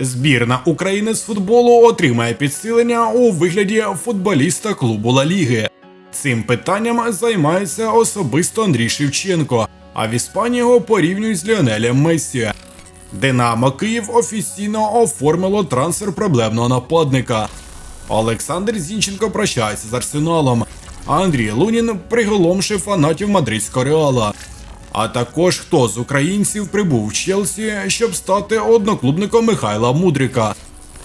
Збірна України з футболу отримає підсилення у вигляді футболіста клубу Ла Ліги. Цим питанням займається особисто Андрій Шевченко, а в Іспанії його порівнюють з Ліонелем Мессі. Динамо Київ офіційно оформило трансфер проблемного нападника. Олександр Зінченко прощається з арсеналом, а Андрій Лунін приголомшив фанатів мадридського реала. А також хто з українців прибув в Челсі, щоб стати одноклубником Михайла Мудрика.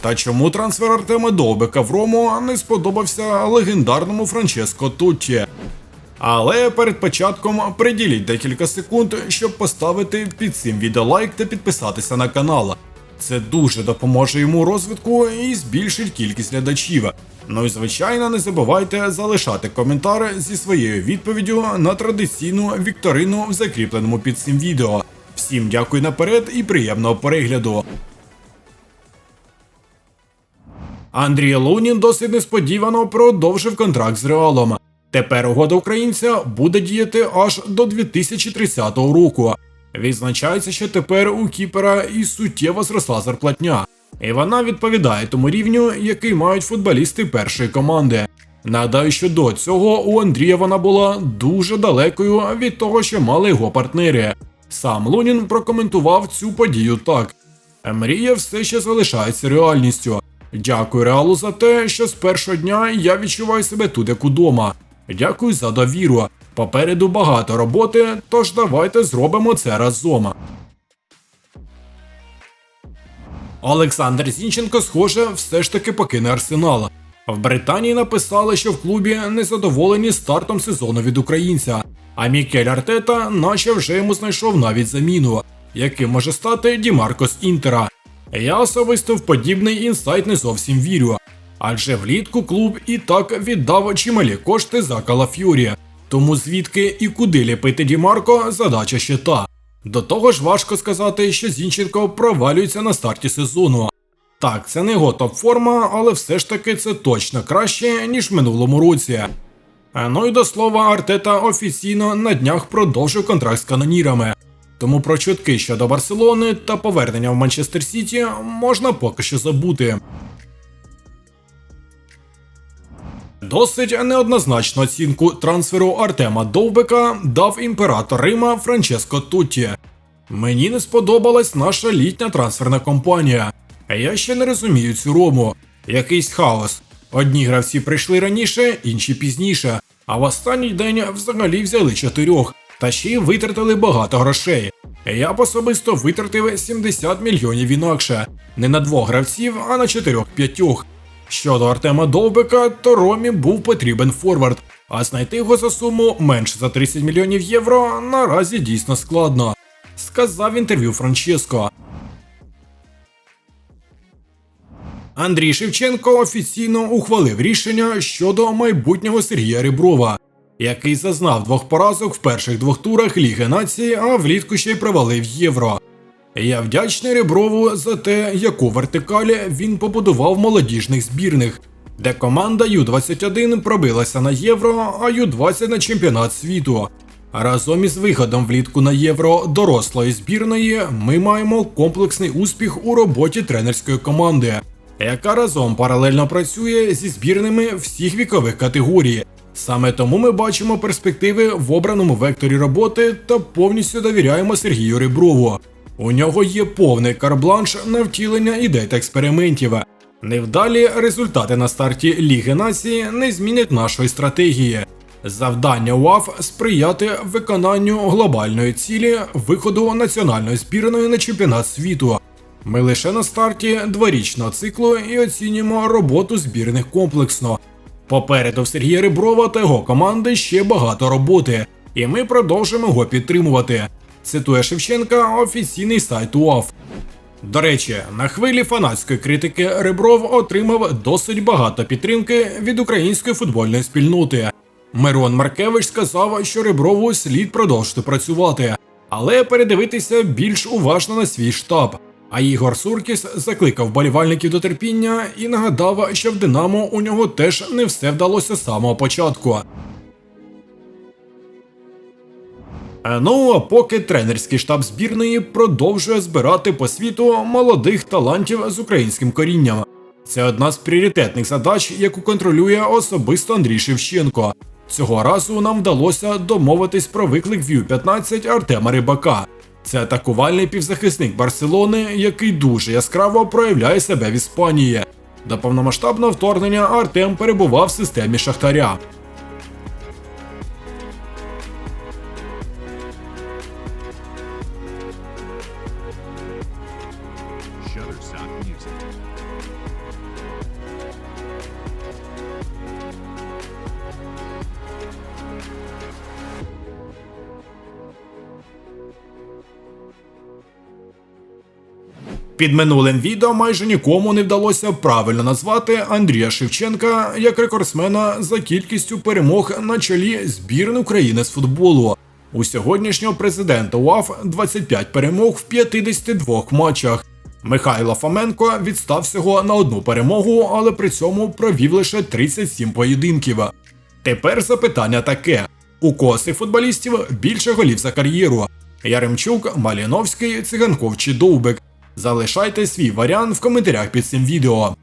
Та чому трансфер Артема Довбика в Рому не сподобався легендарному Франческо Тутті? Але перед початком приділіть декілька секунд, щоб поставити під цим відео лайк та підписатися на канал. Це дуже допоможе йому розвитку і збільшить кількість глядачів. Ну і звичайно, не забувайте залишати коментар зі своєю відповіддю на традиційну вікторину в закріпленому під цим відео. Всім дякую наперед і приємного перегляду. Андрій Лунін досить несподівано продовжив контракт з Реалом. Тепер угода українця буде діяти аж до 2030 року. Відзначається, що тепер у Кіпера і суттєво зросла зарплатня, і вона відповідає тому рівню, який мають футболісти першої команди. Нагадаю, що до цього у Андрія вона була дуже далекою від того, що мали його партнери. Сам Лунін прокоментував цю подію так: Мрія все ще залишається реальністю. Дякую Реалу за те, що з першого дня я відчуваю себе тут як удома. Дякую за довіру. Попереду багато роботи, тож давайте зробимо це разом. Олександр Зінченко, схоже, все ж таки покине арсенал. В Британії написали, що в клубі незадоволені стартом сезону від українця. А Мікель Артета, наче вже йому знайшов навіть заміну, яким може стати Дімарко з Інтера. Я особисто в подібний інсайт не зовсім вірю. Адже влітку клуб і так віддав чималі кошти за Калаф'юрі. Тому звідки і куди ліпити Дімарко задача ще та. До того ж важко сказати, що Зінченко провалюється на старті сезону. Так, це не його топ-форма, але все ж таки це точно краще, ніж в минулому році. Ну і до слова, Артета офіційно на днях продовжив контракт з канонірами. Тому про чутки щодо Барселони та повернення в Манчестер Сіті можна поки що забути. Досить неоднозначну оцінку трансферу Артема Довбика дав імператор Рима Франческо Тутті. Мені не сподобалась наша літня трансферна компанія. Я ще не розумію цю рому. Якийсь хаос. Одні гравці прийшли раніше, інші пізніше, а в останній день взагалі взяли чотирьох, та ще й витратили багато грошей. Я б особисто витратив 70 мільйонів інакше, не на двох гравців, а на чотирьох-п'ятьох. Щодо Артема Довбика, то Ромі був потрібен форвард, а знайти його за суму менше за 30 мільйонів євро наразі дійсно складно, сказав в інтерв'ю Франческо. Андрій Шевченко офіційно ухвалив рішення щодо майбутнього Сергія Риброва, який зазнав двох поразок в перших двох турах Ліги нації, а влітку ще й провалив євро. Я вдячний Реброву за те, яку вертикалі він побудував молодіжних збірних, де команда Ю-21 пробилася на євро, а Ю-20 на чемпіонат світу. Разом із виходом влітку на євро дорослої збірної ми маємо комплексний успіх у роботі тренерської команди, яка разом паралельно працює зі збірними всіх вікових категорій. Саме тому ми бачимо перспективи в обраному векторі роботи та повністю довіряємо Сергію Реброву. У нього є повний карбланш на втілення ідей та експериментів. Невдалі результати на старті Ліги Нації не змінять нашої стратегії. Завдання УАФ сприяти виконанню глобальної цілі виходу національної збірної на чемпіонат світу. Ми лише на старті дворічного циклу і оцінюємо роботу збірних комплексно. Попереду в Сергія Риброва та його команди ще багато роботи, і ми продовжимо його підтримувати. Цитує Шевченка офіційний сайт УАФ. До речі, на хвилі фанатської критики Ребров отримав досить багато підтримки від української футбольної спільноти. Мирон Маркевич сказав, що Реброву слід продовжити працювати, але передивитися більш уважно на свій штаб. А Ігор Суркіс закликав болівальників до терпіння і нагадав, що в Динамо у нього теж не все вдалося з самого початку. Ну а поки тренерський штаб збірної продовжує збирати по світу молодих талантів з українським корінням. Це одна з пріоритетних задач, яку контролює особисто Андрій Шевченко. Цього разу нам вдалося домовитись про виклик в 15 Артема Рибака. Це атакувальний півзахисник Барселони, який дуже яскраво проявляє себе в Іспанії. До повномасштабного вторгнення Артем перебував в системі Шахтаря. Music. Під минулим відео майже нікому не вдалося правильно назвати Андрія Шевченка як рекордсмена за кількістю перемог на чолі збірної України з футболу. У сьогоднішнього президента УАФ 25 перемог в 52 матчах. Михайло Фоменко відстав всього на одну перемогу, але при цьому провів лише 37 поєдинків. Тепер запитання таке: у цих футболістів більше голів за кар'єру? Яремчук, Маліновський, Циганков чи Довбик? Залишайте свій варіант в коментарях під цим відео.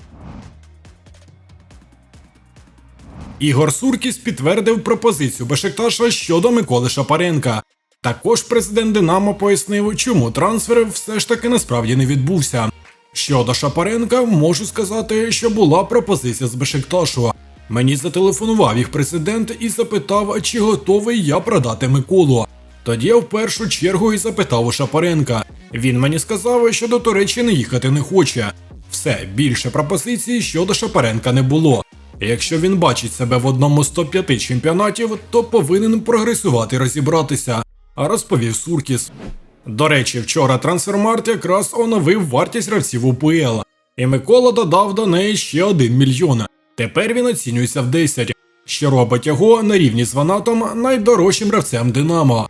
Ігор Суркіс підтвердив пропозицію Бешикташа щодо Миколи Шапаренка. Також президент Динамо пояснив, чому трансфер все ж таки насправді не відбувся. Щодо Шапаренка, можу сказати, що була пропозиція з Бешикташу. Мені зателефонував їх президент і запитав, чи готовий я продати Миколу. Тоді я в першу чергу і запитав у Шапаренка. Він мені сказав, що до Туреччини їхати не хоче. Все, більше пропозицій щодо Шапаренка не було. Якщо він бачить себе в одному з топ-5 чемпіонатів, то повинен прогресувати і розібратися, розповів Суркіс. До речі, вчора Трансфермарт якраз оновив вартість гравців УПЛ, і Микола додав до неї ще 1 мільйон. Тепер він оцінюється в 10, що робить його на рівні з Ванатом найдорожчим гравцем Динамо.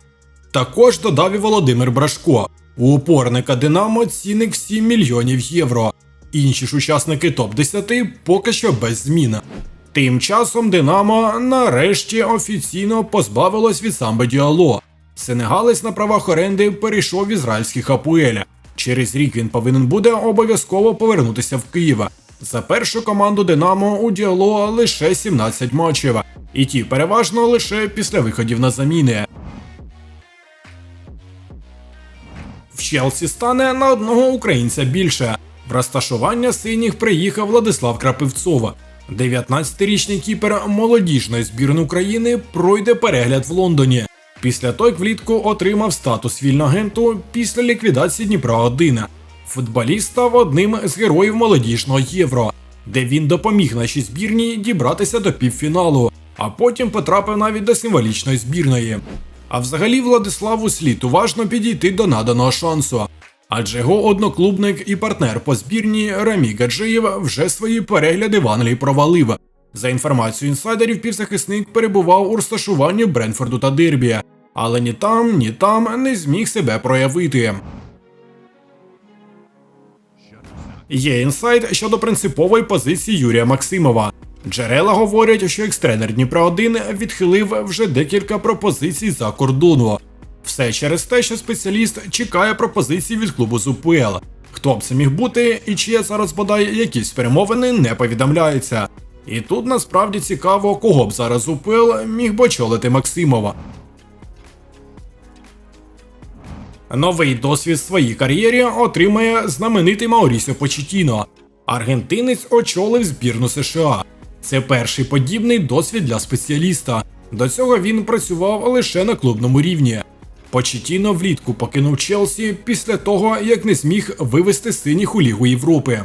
Також додав і Володимир Брашко. У опорника Динамо цінник в 7 мільйонів євро. Інші ж учасники топ-10 поки що без змін. Тим часом Динамо нарешті офіційно позбавилось від самби Діало. Сенегалець на правах оренди перейшов в ізраїльський Хапуель. Через рік він повинен буде обов'язково повернутися в Київ. За першу команду Динамо у Діало лише 17 матчів, і ті переважно лише після виходів на заміни. В Челсі стане на одного українця більше. В розташування синіх приїхав Владислав Крапивцов. 19-річний кіпер молодіжної збірної України пройде перегляд в Лондоні. Після як влітку отримав статус вільногенту після ліквідації Дніпра 1 Футболіст став одним з героїв молодіжного євро, де він допоміг нашій збірній дібратися до півфіналу, а потім потрапив навіть до символічної збірної. А взагалі Владиславу слід уважно підійти до наданого шансу. Адже його одноклубник і партнер по збірні Рамі Гаджиєв вже свої перегляди в Англії провалив. За інформацією інсайдерів, півзахисник перебував у розташуванні Бренфорду та Дербі, але ні там, ні там не зміг себе проявити. Є інсайт щодо принципової позиції Юрія Максимова. Джерела говорять, що екс-тренер Дніпра 1 відхилив вже декілька пропозицій за кордону. Все через те, що спеціаліст чекає пропозицій від клубу з УПЛ. Хто б це міг бути і чи є зараз бодай якісь перемовини, не повідомляється. І тут насправді цікаво, кого б зараз УПЛ міг би очолити Максимова. Новий досвід в своїй кар'єрі отримає знаменитий Маурісіо Почетіно. Аргентинець очолив збірну США. Це перший подібний досвід для спеціаліста. До цього він працював лише на клубному рівні. Почетіно влітку покинув Челсі після того, як не зміг вивести синіх у Лігу Європи.